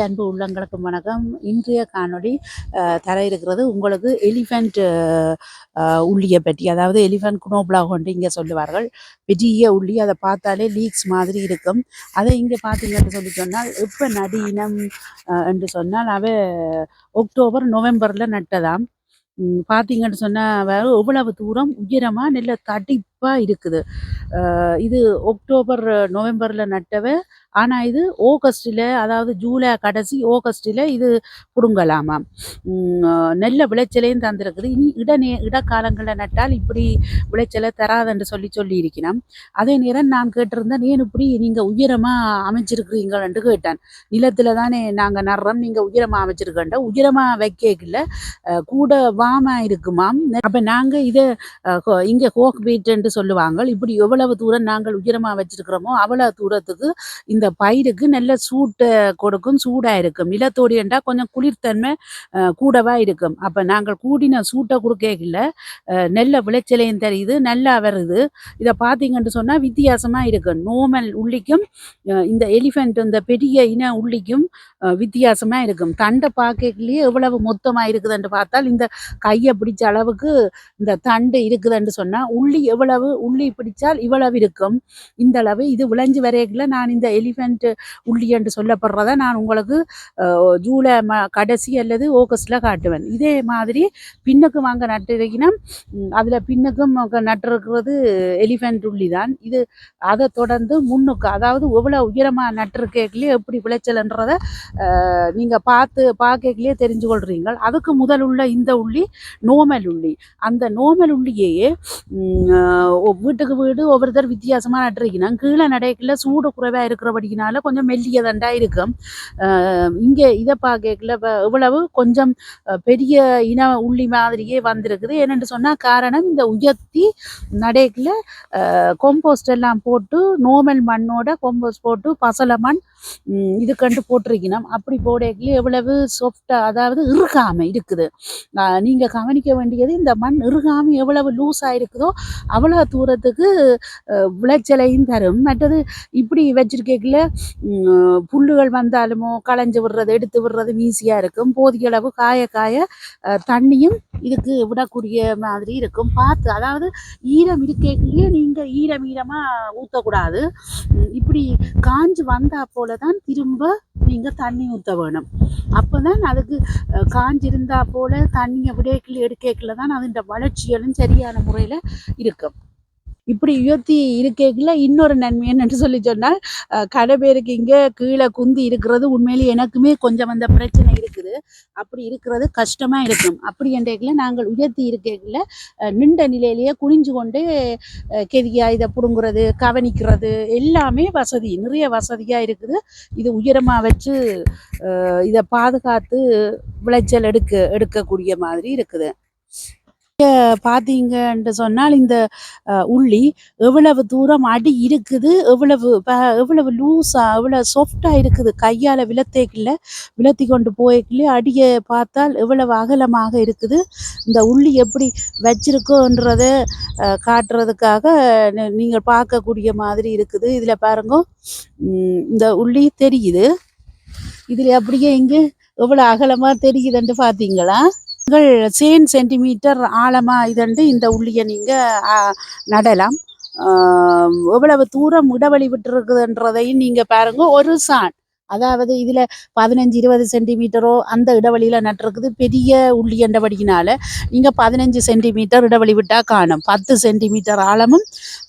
அன்பு உள்ளங்களுக்கு வணக்கம். இன்றைய காணொளி தர இருக்கிறது உங்களுக்கு எலிஃபண்ட் உள்ளியை பற்றி அதாவது எலிஃபண்ட் குனோப்லா கொண்டு இங்கே சொல்லுவார்கள். பெரிய உள்ளி அதை பார்த்தாலே லீக்ஸ் மாதிரி இருக்கும். அதை இங்கே பார்த்தீங்கன்னு சொல்லி சொன்னால் எப்போ நடி இனம் என்று சொன்னால் அவ அக்டோபர் நவம்பரில் நட்டதாம். பார்த்தீங்கன்னு சொன்னால் எவ்வளவு தூரம் உயரமாக நல்ல தடிப்பாக இருக்குது. இது அக்டோபர் நவம்பரில் நட்டவை ஆனால் இது ஆகஸ்டில் அதாவது ஜூலை கடைசி ஆகஸ்டில் இது பிடுங்கலாமாம் உம், விளைச்சலையும் தந்திருக்குது. இனி இடநே இடக்காலங்களில் நட்டால் இப்படி விளைச்சலை தராதுன்னு சொல்லி சொல்லி அதே நேரம் நான் கேட்டிருந்தேன் ஏன் இப்படி நீங்கள் உயரமாக அமைச்சிருக்கிறீங்கள்ன்ட்டு கேட்டேன். நிலத்தில் தானே நாங்கள் நடுறோம் நீங்கள் உயரமாக அமைச்சிருக்கேன்ட்ட உயரமாக வைக்கல கூட வாமா இருக்குமாம். அப்போ நாங்கள் இதை இங்கே ஹோக் பீட்டுன்ட்டு சொல்லுவாங்க இப்படி எவ்வளவு தூரம் நாங்கள் உயரமாக வச்சிருக்கிறோமோ அவ்வளோ தூரத்துக்கு இந்த இந்த பயிருக்கு நல்ல சூட்டை கொடுக்கும் சூடாக இருக்கும். நிலத்தோடி என்றால் கொஞ்சம் குளிர்த்தன்மை கூடவா இருக்கும். அப்போ நாங்கள் கூடின சூட்டை கொடுக்கல நல்ல விளைச்சலையும் தெரியுது நல்லா வருது. இதை பார்த்தீங்கன்னு சொன்னால் வித்தியாசமாக இருக்கும். நோமல் உள்ளிக்கும் இந்த எலிஃபெண்ட் இந்த பெரிய இன உள்ளிக்கும் வித்தியாசமாக இருக்கும். தண்டை பார்க்கலையே எவ்வளவு மொத்தமாக இருக்குதுன்னு பார்த்தால் இந்த கையை பிடிச்ச அளவுக்கு இந்த தண்டு இருக்குதுன்னு சொன்னால் உள்ளி எவ்வளவு உள்ளி பிடிச்சால் இவ்வளவு இருக்கும். இந்த அளவு இது விளைஞ்சு வரையில நான் இந்த ஈவெண்ட் உள்ளி என்று சொல்லப்படுறத நான் உங்களுக்கு ஜூலை ம கடைசி அல்லது ஆகஸ்டில் காட்டுவேன். இதே மாதிரி பின்னுக்கு வாங்க நட்டுருக்கினா அதில் பின்னுக்கும் நட்டுருக்கிறது நட்டிருக்கிறது எலிஃபெண்ட் உள்ளி தான் இது அதை தொடர்ந்து முன்னுக்கு அதாவது எவ்வளோ உயரமாக நட்டிருக்கேக்கிலே எப்படி விளைச்சல்ன்றதை நீங்கள் பார்த்து பார்க்கலையே தெரிஞ்சு கொள்றீங்க அதுக்கு முதல் உள்ள இந்த உள்ளி நோமல் உள்ளி. அந்த நோமல் உள்ளியையே வீட்டுக்கு வீடு ஒவ்வொருத்தர் வித்தியாசமாக நட்டுருக்கணும். கீழே நடைக்கல சூடு குறைவாக இருக்கிறபடினால கொஞ்சம் மெல்லியதண்டா இருக்கும். இங்கே இதை பார்க்கல எவ்வளவு கொஞ்சம் பெரிய இன உள்ளி மாதிரியே வந்திருக்குது. ஏனென்று சொன்னால் காரணம் இந்த உயர்த்தி நடைக்கில் கொம்போஸ்ட் எல்லாம் போட்டு நோமல் மண்ணோட கொம்போஸ்ட் போட்டு பசலை மண் இது கண்டு போட்டிருக்கணும். அப்படி போடக்கில் எவ்வளவு சாஃப்டாக அதாவது இறுகாமல் இருக்குது. நீங்கள் கவனிக்க வேண்டியது இந்த மண் இறுகாமல் எவ்வளவு லூஸாக இருக்குதோ அவ்வளோ தூரத்துக்கு விளைச்சலையும் தரும். மற்றது இப்படி வச்சிருக்கல புல்லுகள் வந்தாலுமோ களைஞ்சு விடுறது எடுத்து விடுறது ஈஸியாக இருக்கும். போதிய அளவு காய காய தண்ணியும் இதுக்கு விடக்கூடிய மாதிரி இருக்கும். பார்த்து அதாவது ஈரம் இருக்கேக்கிலேயே நீங்கள் ஈரம் ஈரமாக ஊற்றக்கூடாது இப்படி காஞ்சு வந்தால் போல தான் திரும்ப நீங்கள் தண்ணி ஊற்ற வேணும். அப்போ தான் அதுக்கு காஞ்சிருந்தா போல தண்ணியை விடேக்கில் எடுக்கல தான் அதன் வளர்ச்சிகளும் சரியான முறையில் இருக்கும். இப்படி உயர்த்தி இருக்கைக்குள்ள இன்னொரு நன்மை என்னன்னு சொல்லி சொன்னால் அஹ், கடை பேருக்கு இங்கே கீழே குந்தி இருக்கிறது உண்மையிலேயே எனக்குமே கொஞ்சம் அந்த பிரச்சனை இருக்குது. அப்படி இருக்கிறது கஷ்டமாக இருக்கும். அப்படி என்றைக்குள்ள நாங்கள் உயர்த்தி இருக்கைக்குள்ள அஹ், நின்ற நிலையிலேயே குனிஞ்சு கொண்டு அஹ், கெதியா இதை பிடுங்குறது கவனிக்கிறது எல்லாமே வசதி நிறைய வசதியாக இருக்குது. இது உயரமாக வச்சு இதை பாதுகாத்து விளைச்சல் எடுக்க எடுக்கக்கூடிய மாதிரி இருக்குது. பார்த்தீங்கன்னு சொன்னால் இந்த உள்ளி எவ்வளவு தூரம் அடி இருக்குது எவ்வளவு ப- எவ்வளவு லூஸாக எவ்வளவு சாஃப்டாக இருக்குது கையால் விளத்தேக்கில் விளத்தி கொண்டு போய்க்குள்ளே அடியை பார்த்தால் எவ்வளவு அகலமாக இருக்குது இந்த உள்ளி எப்படி வச்சிருக்கோன்றத காட்டுறதுக்காக நீங்கள் பார்க்கக்கூடிய மாதிரி இருக்குது. இதில் பாருங்க இந்த உள்ளி தெரியுது. இதில் அப்படியே இங்கே எவ்வளோ அகலமாக தெரியுதுன்ட்டு பார்த்தீங்களா நீங்கள் சேன் சென்டிமீட்டர் ஆழமாக இதண்டு இந்த உள்ளியை நீங்கள் நடலாம். எவ்வளவு தூரம் இடைவெளி விட்டுருக்குதுன்றதையும் நீங்கள் பாருங்கள் ஒரு சான். அதாவது இதில் பதினஞ்சு இருபது சென்டிமீட்டரோ அந்த இடைவெளியில் நட்டிருக்குது. பெரிய உள்ளி என்றபடியினால நீங்கள் பதினஞ்சு சென்டிமீட்டர் இடைவெளி விட்டால் காணும். பத்து சென்டிமீட்டர் ஆழமும்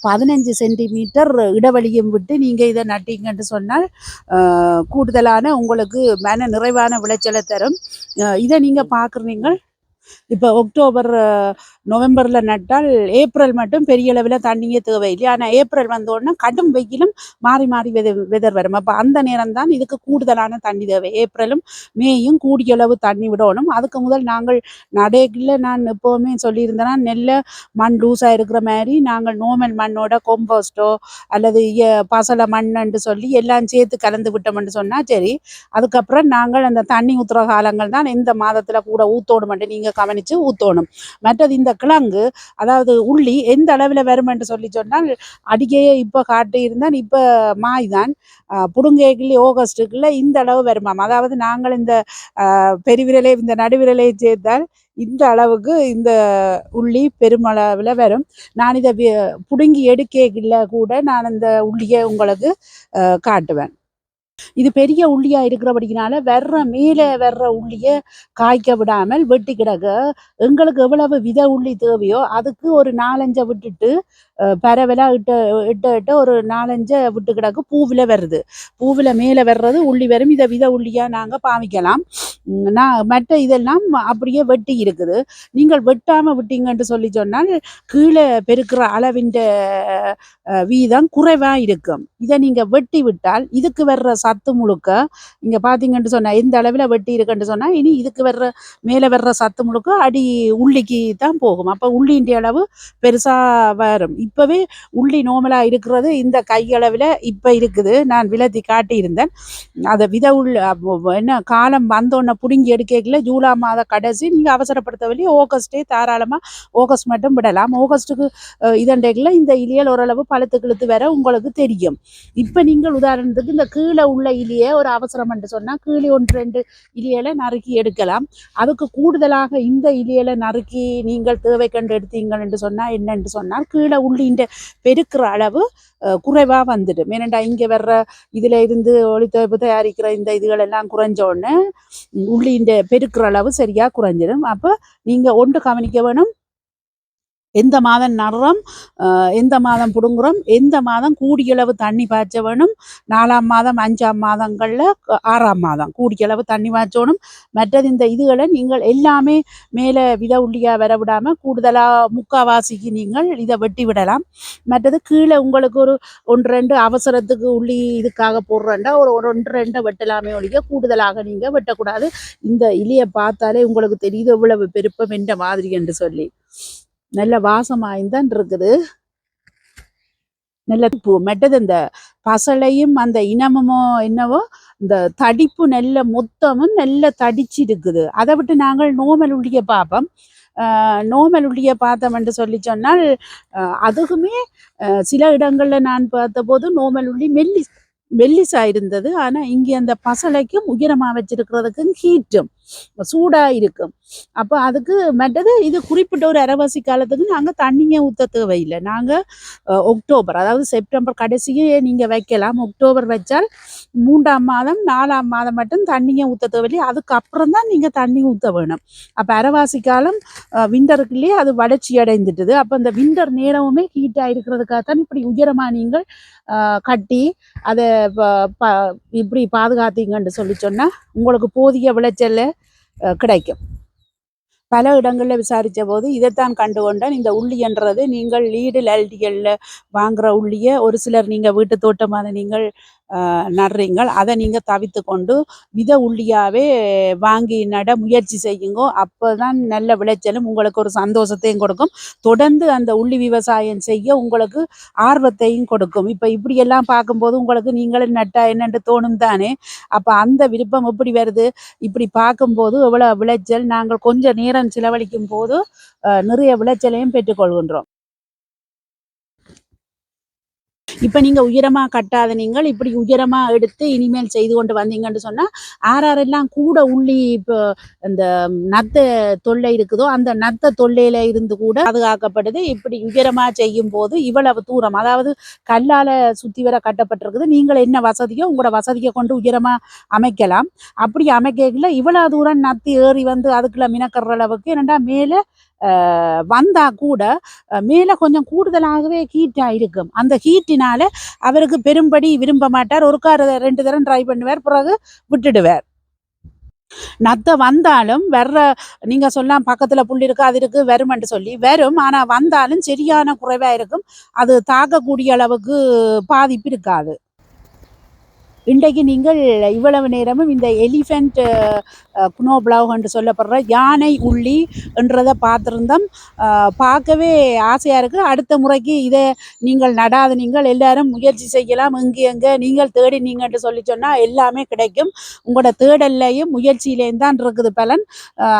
பதினஞ்சு சென்டிமீட்டர் இடைவெளியும் விட்டு நீங்கள் இதை நட்டீங்கன்னு சொன்னால் கூடுதலான உங்களுக்கு மன நிறைவான விளைச்சலை தரும். இதை நீங்கள் பார்க்குறீங்க இப்போ அக்டோபர் நவம்பரில் நட்டால் ஏப்ரல் மட்டும் பெரிய அளவில் தண்ணியே தேவையில்லை. ஆனால் ஏப்ரல் வந்தோடனே கடும் வெயிலும் மாறி மாறி வெத வெதர் வரும். அப்போ அந்த நேரம் தான் இதுக்கு கூடுதலான தண்ணி தேவை. ஏப்ரலும் மேயும் கூடிய அளவு தண்ணி விடணும். அதுக்கு முதல் நாங்கள் நடைகளில் நான் எப்போவுமே சொல்லியிருந்தேன்னா நெல்லை மண் லூஸாக இருக்கிற மாதிரி நாங்கள் நோமல் மண்ணோட கொம்போஸ்டோ அல்லது பசலை மண்ணுன்னு சொல்லி எல்லாம் சேர்த்து கலந்து விட்டோம்னு சொன்னால் சரி. அதுக்கப்புறம் நாங்கள் அந்த தண்ணி ஊற்றுற காலங்கள் தான் இந்த மாதத்தில் கூட ஊற்றோணுமெண்டு நீங்கள் கவனித்து ஊற்றணும் மற்றது இந்த கிழங்கு அதாவது உள்ளி எந்த அளவில் வரும் என்று சொல்லி சொன்னால் அடிக்கையே இப்போ காட்டி இருந்தால் இப்போ மாய் தான் புடுங்கேக்கிலே ஆகஸ்ட்டுக்குள்ள இந்த அளவு வருமாம். அதாவது நாங்கள் இந்த ஆஹ், பெருவிரலை இந்த நடுவிரலை சேர்த்தால் இந்த அளவுக்கு இந்த உள்ளி பெருமளவில் வரும். நான் இதை புடுங்கி எடுக்கல கூட நான் இந்த உள்ளியை உங்களுக்கு காட்டுவேன். இது பெரிய உள்ளியா இருக்கிறபடினால வர்ற மேலே வர்ற உள்ளிய காய்க்க விடாமல் வெட்டி கிடக்க. எங்களுக்கு எவ்வளவு வித உள்ளி தேவையோ அதுக்கு ஒரு நாலஞ்சை விட்டுட்டு பரவலாக இட்ட இட்ட இட்ட ஒரு நாலஞ்சை விட்டு கிடக்கு. பூவில் வருது பூவில் மேலே வர்றது உள்ளி வரும். இதை வித உள்ளியா நாங்கள் பாவிக்கலாம். நான் மற்ற இதெல்லாம் அப்படியே வெட்டி இருக்குது. நீங்கள் வெட்டாம விட்டீங்கன்னு சொல்லி சொன்னால் கீழே பெருக்கிற அளவின் வீதம் குறைவா இருக்கும். இதை நீங்க வெட்டி விட்டால் இதுக்கு வர்ற சத்து முழுக்க இங்க பாத்தீங்கன்னு சொன்னால் எந்த அளவில் வெட்டி இருக்குன்னு சொன்னால் இனி இதுக்கு வர்ற மேலே வர்ற சத்து முழுக்க அடி உள்ளிக்கு தான் போகும். அப்போ உள்ளின்ற அளவு பெருசா வரும். இப்பவே உள்ளி நோமலா இருக்கிறது. இந்த கையளவில் இப்போ இருக்குது. நான் விலத்தி காட்டியிருந்தேன். அதை வித உள்ள என்ன காலம் வந்தோன்னே புடுங்கி எடுக்கல ஜூலை மாத கடைசி நீங்க அவசரப்படுத்தவில்லை. ஆகஸ்டே தாராளமாக ஆகஸ்ட் மட்டும் விடலாம். ஆகஸ்ட்டுக்கு இதண்டைக்குள்ள இந்த இலியல் ஓரளவு பழுத்து கிழுத்து வர உங்களுக்கு தெரியும். இப்போ நீங்கள் உதாரணத்துக்கு இந்த கீழே உள்ள இலியை ஒரு அவசரம் என்று சொன்னால் கீழே ஒன்று ரெண்டு இலியலை நறுக்கி எடுக்கலாம். அதுக்கு கூடுதலாக இந்த இலியலை நறுக்கி நீங்கள் தேவை கண்டு எடுத்தீங்கள் என்று சொன்னால் என்னென்று சொன்னால் கீழே உள்ளின்ற பெருக்கிற அளவு குறைவாக வந்துடும். ஏனண்டா இங்கே வர்ற இதில் இருந்து ஒளித்தொழிப்பு தயாரிக்கிற இந்த இதுகள் எல்லாம் குறைஞ்ச உள்ளின்ற பெருக்கிற அளவு சரியாக குறைஞ்சிடும். அப்போ நீங்கள் ஒன்று கவனிக்க வேணும் எந்த மாதம் நடுறோம் எந்த மாதம் பிடுங்குறோம்? எந்த மாதம் கூடியளவு தண்ணி பாய்ச்ச வேணும்? நாலாம் மாதம் அஞ்சாம் மாதங்களில் ஆறாம் மாதம் கூடியளவு தண்ணி பாய்ச்சணும். மற்றது இந்த இதுகளை நீங்கள் எல்லாமே மேலே வித உள்ளியாக வர விடாமல் கூடுதலாக முக்காவாசிக்கு நீங்கள் இதை வெட்டி விடலாம். மற்றது கீழே உங்களுக்கு ஒரு ஒன்று ரெண்டு அவசரத்துக்கு உள்ளி இதுக்காக போடுறேன்டா ஒரு ஒன்று ரெண்டை வெட்டலாமே ஒழிய கூடுதலாக நீங்கள் வெட்டக்கூடாது. இந்த இலியை பார்த்தாலே உங்களுக்கு தெரியுது இவ்வளவு பெருப்பம் என்ற மாதிரி என்று சொல்லி. நல்ல வாசமாய்தான் இருக்குது நல்ல பூ மெட்டது இந்த பசலையும் அந்த இனமுமோ என்னவோ இந்த தடிப்பு நல்ல மொத்தமும் நல்ல தடிச்சு இருக்குது அதை விட்டு நாங்கள் நோமல் உள்ளிய பார்ப்போம் ஆஹ் நோமல் உள்ளிய பார்த்தோம்னு சொல்லி சொன்னால் அதுக்குமே சில இடங்கள்ல நான் பார்த்தபோது நோமல் உள்ளி மெல்லி மெல்லிசா இருந்தது. ஆனா இங்கே அந்த பசலைக்கும் உயரமா வச்சிருக்கிறதுக்கும் ஹீட்டும் சூடா இருக்கும் அப்போ அதுக்கு மற்றது இது குறிப்பிட்ட ஒரு அரைவாசி காலத்துக்கு நாங்க தண்ணிங்க ஊற்ற தேவையில்லை. நாங்க அக்டோபர் அதாவது செப்டம்பர் கடைசியே நீங்க வைக்கலாம். அக்டோபர் வச்சால் மூன்றாம் மாதம் நாலாம் மாதம் மட்டும் தண்ணியை ஊற்ற தேவையில்லை. அதுக்கப்புறம் தான் நீங்க தண்ணி ஊத்த வேணும். அப்ப அரைவாசி காலம் விண்டருக்குள்ளேயே அது வளர்ச்சி அடைந்துட்டுது. அப்ப இந்த விண்டர் நேரமுமே ஹீட்டாக இருக்கிறதுக்காகத்தான் இப்படி உயரமாக நீங்கள் அஹ், கட்டி அதை ப- ப- இப்படி பாதுகாத்தீங்கன்னு சொல்லி சொன்னா உங்களுக்கு போதிய விளைச்சல் கிடைக்கும். பல இடங்களில் விசாரித்த போது இதைத்தான் கண்டு கொண்டேன் இந்த உள்ளின்றது நீங்கள் லீடு லல்டிகளில் வாங்குற உள்ளியை ஒரு சிலர் நீங்கள் வீட்டு தோட்டமான நீங்கள் நடுறீங்கள் அதை நீங்கள் தவித்து கொண்டு வித உள்ளியாவே வாங்கி நட முயற்சி செய்யுங்க. அப்போ தான் நல்ல விளைச்சலும் உங்களுக்கு ஒரு சந்தோஷத்தையும் கொடுக்கும். தொடர்ந்து அந்த உள்ளி விவசாயம் செய்ய உங்களுக்கு ஆர்வத்தையும் கொடுக்கும். இப்போ இப்படியெல்லாம் பார்க்கும்போது உங்களுக்கு நீங்களும் நட்டா என்னென்று தோணும் தானே? அப்போ அந்த விருப்பம் எப்படி வருது? இப்படி பார்க்கும்போது எவ்வளோ விளைச்சல்? நாங்கள் கொஞ்சம் நேரம் செலவழிக்கும் போது நிறைய விளைச்சலையும் பெற்றுக்கொள்கின்றோம். இப்போ நீங்கள் உயரமாக கட்டாத நீங்கள் இப்படி உயரமாக எடுத்து இனிமேல் செய்து கொண்டு வந்தீங்கன்னு சொன்னால் ஆறாரெல்லாம் கூட உள்ளி இப்போ இந்த நத்த தொல்லை இருக்குதோ அந்த நத்த தொல்லையில் இருந்து கூட பாதுகாக்கப்படுது. இப்படி உயரமாக செய்யும் போது இவ்வளவு தூரம் அதாவது கல்லால் சுற்றி வர கட்டப்பட்டிருக்குது. நீங்கள் என்ன வசதியோ உங்களோட வசதியை கொண்டு உயரமாக அமைக்கலாம். அப்படி அமைக்கல இவ்வளவு தூரம் நத்தி ஏறி வந்து அதுக்குள்ள மினக்கிற அளவுக்கு என்னென்னா மேலே வந்தா கூட மேலே கொஞ்சம் கூடுதலாகவே ஹீட்டாக இருக்கும். அந்த ஹீட்டினால அவருக்கு பெரும்படி விரும்ப மாட்டார். ஒரு கார் ரெண்டு தரம் ட்ரை பண்ணுவார். பிறகு விட்டுடுவார். நத்தை வந்தாலும் வர்ற நீங்க சொல்லலாம் பக்கத்துல புல் இருக்கு அது இருக்கு வருமென்று சொல்லி வரும். ஆனா வந்தாலும் சரியான குறைவா இருக்கும். அது தாக்கக்கூடிய அளவுக்கு பாதிப்பு இருக்காது. இன்றைக்கு நீங்கள் இவ்வளவு நேரமும் இந்த எலிஃபெண்ட் குனோப்ளவ் என்று சொல்லப்படுற யானை உள்ளி என்றதை பார்த்துருந்தோம். பார்க்கவே ஆசையாக இருக்குது அடுத்த முறைக்கு இதை நீங்கள் நடாத நீங்கள். எல்லாரும் முயற்சி செய்யலாம். இங்கே எங்கே நீங்கள் தேடி நீங்கள் சொல்லி சொன்னால் எல்லாமே கிடைக்கும். உங்களோட தேடல்லையும் முயற்சியிலேயும் தான் இருக்குது பலன்.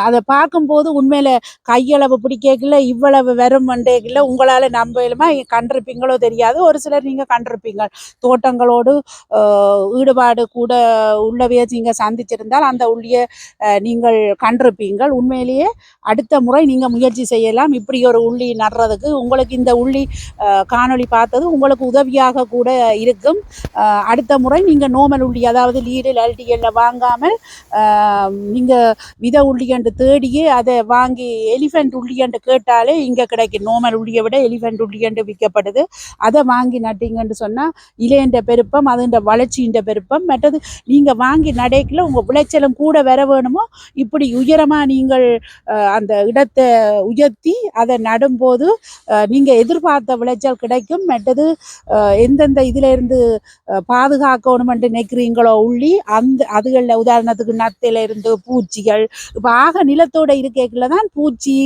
அதை பார்க்கும்போது உண்மையில் கையளவு பிடிக்கல இவ்வளவு வெறும் மண்டேக்கில் உங்களால் நம்பலுமா கண்டிருப்பீங்களோ தெரியாது. ஒரு சிலர் நீங்கள் கண்டிருப்பீங்க. தோட்டங்களோடு ஈடுபாடு கூட உள்ளவையை நீங்கள் சந்திச்சிருந்தால் அந்த உள்ளிய நீங்கள் கண்டிருப்பீங்கள். உண்மையிலேயே அடுத்த முறை நீங்கள் முயற்சி செய்யலாம். இப்படி ஒரு உள்ளி நடுறதுக்கு உங்களுக்கு இந்த உள்ளி காணொளி பார்த்தது உங்களுக்கு உதவியாக கூட இருக்கும். அடுத்த முறை நீங்கள் நோமல் உள்ளி அதாவது லீடு எல்டிஎல்ல வாங்காமல் நீங்கள் வித உள்ளி என்று தேடியே அதை வாங்கி எலிஃபென்ட் உள்ளி என்று கேட்டாலே இங்கே கிடைக்கும். நோமல் உள்ளியை விட எலிஃபென்ட் உள்ளி என்று விற்கப்படுது. அதை வாங்கி நட்டீங்கன்னு சொன்னால் இலையன்ற பெருப்பம் அதுன்ற வளர்ச்சின்ற பெருப்பம் மற்றது நீங்கள் வாங்கி நடைக்கல உங்கள் விளைச்சலும் கூட வர வேணுமோ இப்படி உயரமாக நீங்கள் அந்த இடத்தை உயர்த்தி அதை நடும்போது நீங்கள் எதிர்பார்த்த விளைச்சல் கிடைக்கும். மற்றது எந்தெந்த இதிலிருந்து பாதுகாக்கணுமென்று நினைக்கிறீங்களோ உள்ளி அந்த அதுகளில் உதாரணத்துக்கு நத்தையில இருந்து பூச்சிகள் இப்போ ஆக நிலத்தோட இருக்கைக்குள்ள தான் பூச்சி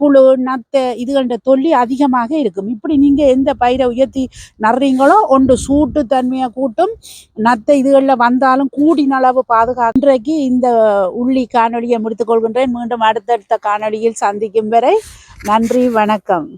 புழு நத்தை இதுகள்ன்ற தொல்லி அதிகமாக இருக்கும். இப்படி நீங்கள் எந்த பயிரை உயர்த்தி நடுறீங்களோ ஒன்று சூட்டு தன்மையை கூட்டும் நத்தை இதுகளில் வந்தாலும் கூடின அளவு பாதுகா இன்றைக்கு இந்த உள்ளி காணொளியை முடித்துக்கொள்கின்றேன் மீண்டும் அடுத்தடுத்த காணொலியில் சந்திக்கும் வரை நன்றி வணக்கம்.